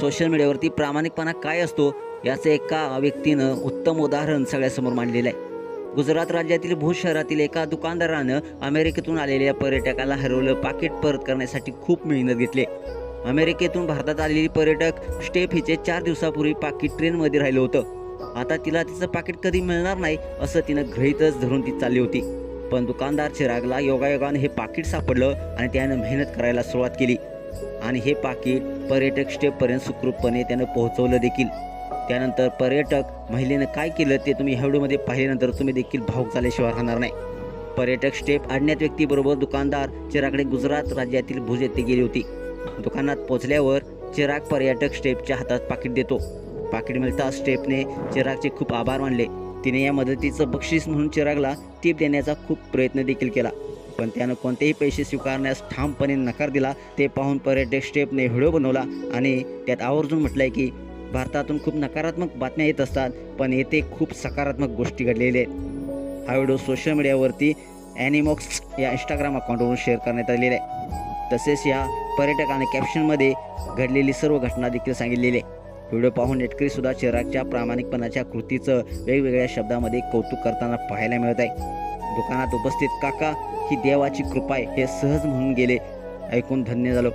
Social मीडियावरती प्रामाणिकपणा काय असतो याचं एका व्यक्तीनं उत्तम उदाहरण सगळ्यासमोर मांडलेलं आहे. गुजरात राज्यातील भूज शहरातील एका दुकानदारानं अमेरिकेतून आलेल्या पर्यटकाला हरवलं पाकिट परत करण्यासाठी खूप मेहनत घेतली. अमेरिकेतून भारतात आलेली पर्यटक स्टेप हिचे चार दिवसापूर्वी पाकिट ट्रेनमध्ये राहिलं होतं. आता तिला तिचं पाकिट कधी मिळणार नाही असं तिनं घरीतच धरून ती चालली होती. पण दुकानदार चिरागला योगायोगानं हे पाकिट सापडलं आणि त्यानं मेहनत करायला सुरुवात केली. आणि हे पाकिट पर्यटक स्टेपपर्यंत सुखरूपपणे त्यानं पोहोचवलं देखील. त्यानंतर पर्यटक महिलेनं काय केलं ते तुम्ही ह्या व्हिडिओमध्ये पाहिल्यानंतर तुम्ही देखील भाऊक झाल्याशिवाय राहणार नाही. पर्यटक स्टेप अज्ञात व्यक्तीबरोबर दुकानदार चिराकडे गुजरात राज्यातील भुज येथे गेली होती. दुकानात पोचल्यावर चिराग पर्यटक स्टेपच्या हातात पाकिट देतो. पाकिट मिळता स्टेपने चिरागचे खूप आभार मानले. तिने या मदतीचं बक्षीस म्हणून चिरागला टीप देण्याचा खूप प्रयत्न देखील केला. पण त्यानं कोणतेही पैसे स्वीकारण्यास ठामपणे नकार दिला. ते पाहून पर्यटक स्टेपने व्हिडिओ बनवला आणि त्यात आवर्जून म्हटलंय की भारतातून खूप नकारात्मक बातम्या येत असतात पण येथे खूप सकारात्मक गोष्टी घडलेल्या आहेत. हा व्हिडिओ सोशल मीडियावरती ॲनिमॉक्स या इंस्टाग्राम अकाउंटवरून शेअर करण्यात आलेला आहे. तसेच या पर्यटकाने कॅप्शनमध्ये घडलेली सर्व घटना देखील सांगितलेली आहे. व्हिडिओ पाहून नेटकरीसुद्धा चिरागच्या प्रामाणिकपणाच्या कृतीचं वेगवेगळ्या शब्दामध्ये कौतुक करताना पाहायला मिळत आहे. दुकानात उपस्थित काका ही देवाची कृपा आहे हे सहज म्हणून गेले. ऐकून धन्य झालो.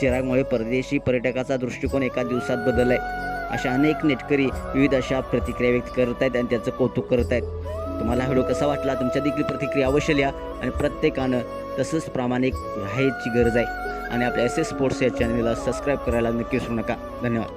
चिरागमुळे परदेशी पर्यटकाचा दृष्टिकोन एका दिवसात बदललाय. अशा अनेक नेटकरी विविध अशा प्रतिक्रिया व्यक्त करत आहेत आणि त्याचं कौतुक करत आहेत तुम्हाला व्हिडिओ कसा वाटला? तुमच्या देखील प्रतिक्रिया अवश्य लिहा आणि प्रत्येकानं तसंच प्रामाणिक राहायची गरज आहे. आणि आपल्या एस एस स्पोर्ट्स या चॅनलला सबस्क्राईब करायला नक्की विसरू नका. धन्यवाद.